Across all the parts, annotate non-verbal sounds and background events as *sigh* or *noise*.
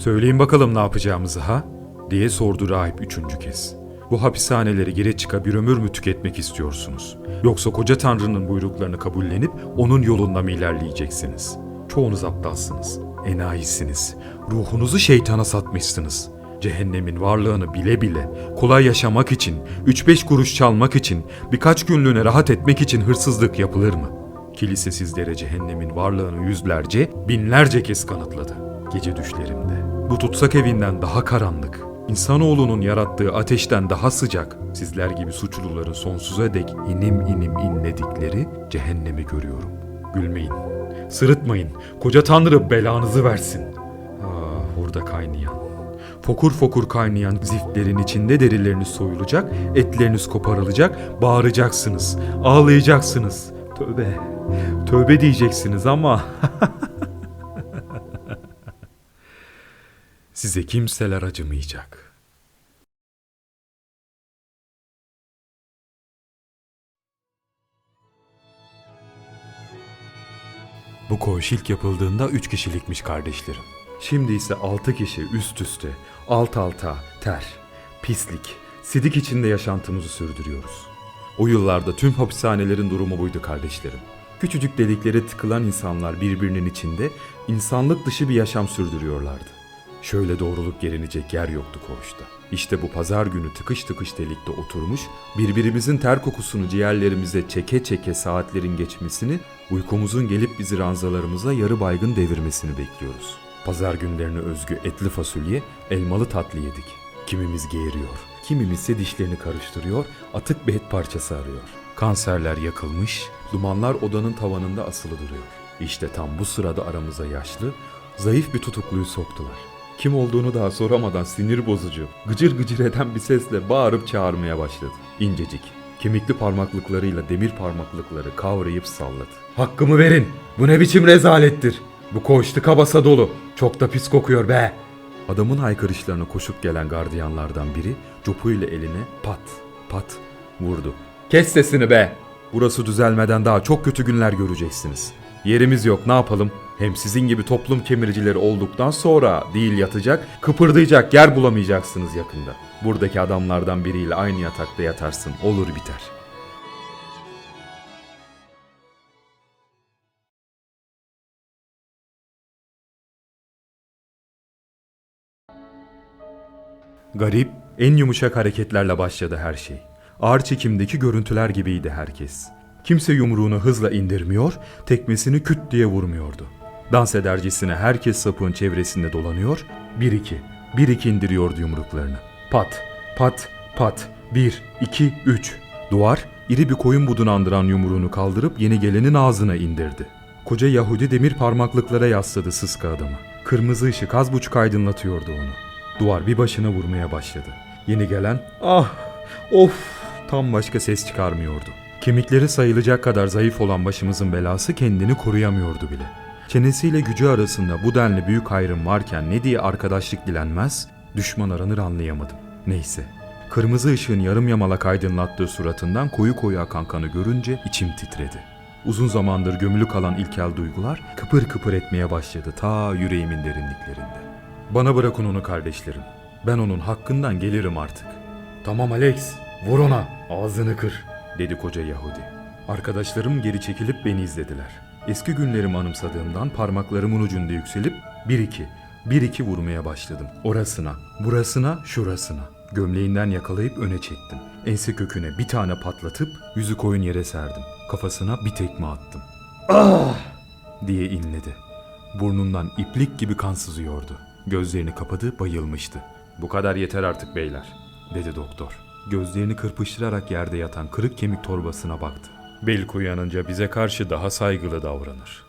Söyleyin bakalım ne yapacağımızı ha? diye sordu rahip üçüncü kez. Bu hapishaneleri gire çıka bir ömür mü tüketmek istiyorsunuz? Yoksa koca tanrının buyruklarını kabullenip onun yolunda mı ilerleyeceksiniz? Çoğunuz aptalsınız, enayisiniz, ruhunuzu şeytana satmışsınız. Cehennemin varlığını bile bile, kolay yaşamak için, 3-5 kuruş çalmak için, birkaç günlüğüne rahat etmek için hırsızlık yapılır mı? Kilise sizlere cehennemin varlığını yüzlerce, binlerce kez kanıtladı. Gece düşlerimde. Bu tutsak evinden daha karanlık, insanoğlunun yarattığı ateşten daha sıcak, sizler gibi suçluların sonsuza dek inim inim inledikleri cehennemi görüyorum. Gülmeyin, sırıtmayın, koca tanrı belanızı versin. Ah, orada kaynayan, fokur fokur kaynayan ziftlerin içinde derileriniz soyulacak, etleriniz koparılacak, bağıracaksınız, ağlayacaksınız. Tövbe, tövbe diyeceksiniz ama... *laughs* Size kimseler acımayacak. Bu koğuş ilk yapıldığında üç kişilikmiş kardeşlerim. Şimdi ise altı kişi üst üste, alt alta, ter, pislik, sidik içinde yaşantımızı sürdürüyoruz. O yıllarda tüm hapishanelerin durumu buydu kardeşlerim. Küçücük deliklere tıkılan insanlar birbirinin içinde insanlık dışı bir yaşam sürdürüyorlardı. Şöyle doğrulup gelinecek yer yoktu koğuşta. İşte bu pazar günü tıkış tıkış delikte oturmuş, birbirimizin ter kokusunu ciğerlerimize çeke çeke saatlerin geçmesini, uykumuzun gelip bizi ranzalarımıza yarı baygın devirmesini bekliyoruz. Pazar günlerine özgü etli fasulye, elmalı tatlı yedik. Kimimiz geğiriyor, kimimiz ise dişlerini karıştırıyor, atık bir et parçası arıyor. Kanserler yakılmış, dumanlar odanın tavanında asılı duruyor. İşte tam bu sırada aramıza yaşlı, zayıf bir tutukluyu soktular. Kim olduğunu daha soramadan sinir bozucu, gıcır gıcır eden bir sesle bağırıp çağırmaya başladı. İncecik, kemikli parmaklıklarıyla demir parmaklıkları kavrayıp salladı. Hakkımı verin! Bu ne biçim rezalettir! Bu koğuştu kabasa dolu. Çok da pis kokuyor be! Adamın haykırışlarına koşup gelen gardiyanlardan biri copuyla eline pat pat vurdu. Kes sesini be! Burası düzelmeden daha çok kötü günler göreceksiniz. Yerimiz yok ne yapalım? Hem sizin gibi toplum kemiricileri olduktan sonra değil yatacak, kıpırdayacak yer bulamayacaksınız yakında. Buradaki adamlardan biriyle aynı yatakta yatarsın olur biter. Garip, en yumuşak hareketlerle başladı her şey. Ağır çekimdeki görüntüler gibiydi herkes. Kimse yumruğunu hızla indirmiyor, tekmesini küt diye vurmuyordu. Dans edercesine herkes sapığın çevresinde dolanıyor, bir iki, bir iki indiriyordu yumruklarını. Pat, pat, pat, bir, iki, üç. Duvar, iri bir koyun budunu andıran yumruğunu kaldırıp yeni gelenin ağzına indirdi. Koca Yahudi demir parmaklıklara yasladı sıska adamı. Kırmızı ışık az buçuk aydınlatıyordu onu. Duvar bir başına vurmaya başladı. Yeni gelen ah of tam başka ses çıkarmıyordu. Kemikleri sayılacak kadar zayıf olan başımızın belası kendini koruyamıyordu bile. Çenesiyle gücü arasında bu denli büyük ayrım varken ne diye arkadaşlık dilenmez, düşman aranır anlayamadım. Neyse. Kırmızı ışığın yarım yamalak aydınlattığı suratından koyu koyu akan kanı görünce içim titredi. Uzun zamandır gömülü kalan ilkel duygular kıpır kıpır etmeye başladı ta yüreğimin derinliklerinde. Bana bırakın onu kardeşlerim. Ben onun hakkından gelirim artık. Tamam Alex, vur ona, ağzını kır, dedi koca Yahudi. Arkadaşlarım geri çekilip beni izlediler. Eski günlerimi anımsadığımdan parmaklarımın ucunda yükselip bir iki, bir iki vurmaya başladım. Orasına, burasına, şurasına. Gömleğinden yakalayıp öne çektim. Ense köküne bir tane patlatıp yüzü koyun yere serdim. Kafasına bir tekme attım. Ah! diye inledi. Burnundan iplik gibi kan sızıyordu. Gözlerini kapadı, bayılmıştı. Bu kadar yeter artık beyler, dedi doktor. Gözlerini kırpıştırarak yerde yatan kırık kemik torbasına baktı. Belki uyanınca bize karşı daha saygılı davranır.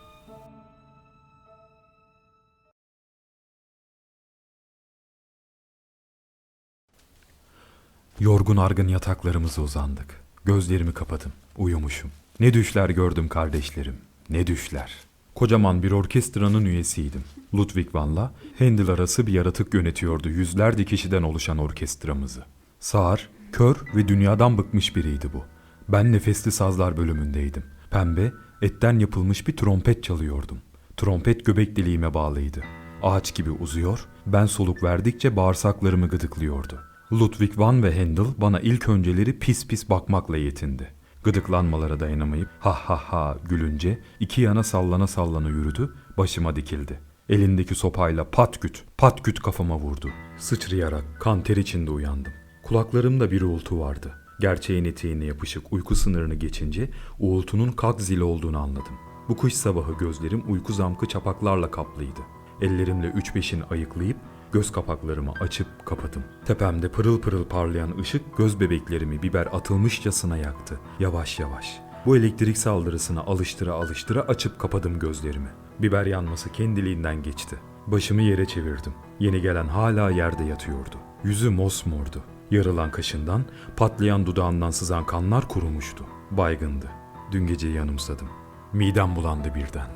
Yorgun argın yataklarımıza uzandık. Gözlerimi kapadım. Uyumuşum. Ne düşler gördüm kardeşlerim. Ne düşler. Kocaman bir orkestranın üyesiydim. Ludwig Van'la Handel arası bir yaratık yönetiyordu yüzlerce kişiden oluşan orkestramızı. Sağır, kör ve dünyadan bıkmış biriydi bu. Ben nefesli sazlar bölümündeydim. Pembe, etten yapılmış bir trompet çalıyordum. Trompet göbek deliğime bağlıydı. ağaç gibi uzuyor, ben soluk verdikçe bağırsaklarımı gıdıklıyordu. Ludwig van ve Handel bana ilk önceleri pis pis bakmakla yetindi. Gıdıklanmalara dayanamayıp ha ha ha gülünce iki yana sallana sallana yürüdü, başıma dikildi. Elindeki sopayla pat küt, pat küt kafama vurdu. Sıçrayarak kan ter içinde uyandım. Kulaklarımda bir uğultu vardı. Gerçeğin eteğine yapışık uyku sınırını geçince uğultunun kalk zili olduğunu anladım. Bu kış sabahı gözlerim uyku zamkı çapaklarla kaplıydı. Ellerimle üç beşini ayıklayıp göz kapaklarımı açıp kapadım. Tepemde pırıl pırıl parlayan ışık göz bebeklerimi biber atılmışçasına yaktı. Yavaş yavaş. Bu elektrik saldırısına alıştıra alıştıra açıp kapadım gözlerimi. Biber yanması kendiliğinden geçti. Başımı yere çevirdim. Yeni gelen hala yerde yatıyordu. Yüzü mosmordu. Yarılan kaşından, patlayan dudağından sızan kanlar kurumuştu. Baygındı. Dün gece yanımsadım. Midem bulandı birden.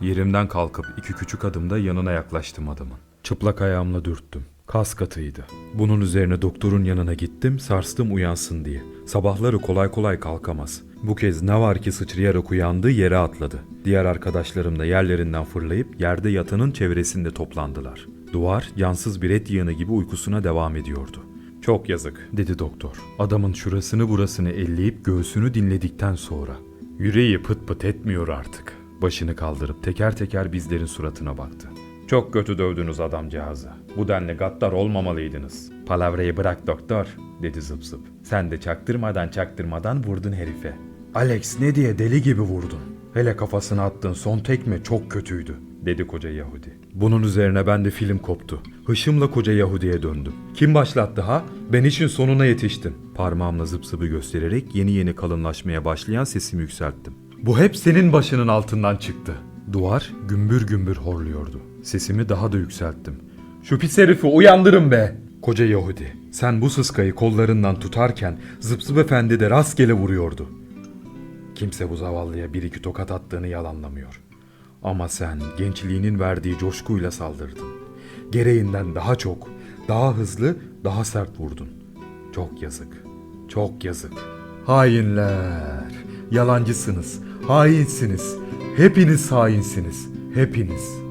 Yerimden kalkıp iki küçük adımda yanına yaklaştım adamın. Çıplak ayağımla dürttüm. Kas katıydı. Bunun üzerine doktorun yanına gittim, sarstım uyansın diye. Sabahları kolay kolay kalkamaz. Bu kez ne var ki sıçrayarak uyandı yere atladı. Diğer arkadaşlarım da yerlerinden fırlayıp yerde yatanın çevresinde toplandılar. Duvar cansız bir et yığını gibi uykusuna devam ediyordu. Çok yazık dedi doktor. Adamın şurasını burasını elleyip göğsünü dinledikten sonra. Yüreği pıt pıt etmiyor artık. Başını kaldırıp teker teker bizlerin suratına baktı. Çok kötü dövdünüz adamcağızı. Bu denli gaddar olmamalıydınız. Palavrayı bırak doktor, dedi zıp zıp. Sen de çaktırmadan çaktırmadan vurdun herife. Alex ne diye deli gibi vurdun. Hele kafasına attığın son tekme çok kötüydü, dedi koca Yahudi. Bunun üzerine ben de film koptu. Hışımla koca Yahudi'ye döndüm. Kim başlattı ha? Ben işin sonuna yetiştim. Parmağımla zıp zıpı göstererek yeni yeni kalınlaşmaya başlayan sesimi yükselttim. Bu hep senin başının altından çıktı. Duvar gümbür gümbür horluyordu. Sesimi daha da yükselttim. Şu pis herifi uyandırın be! Koca Yahudi, sen bu sıskayı kollarından tutarken zıp zıp efendi de rastgele vuruyordu. Kimse bu zavallıya bir iki tokat attığını yalanlamıyor. Ama sen gençliğinin verdiği coşkuyla saldırdın. Gereğinden daha çok, daha hızlı, daha sert vurdun. Çok yazık, çok yazık. Hainler, yalancısınız, hainsiniz. Hepiniz hainsiniz, hepiniz.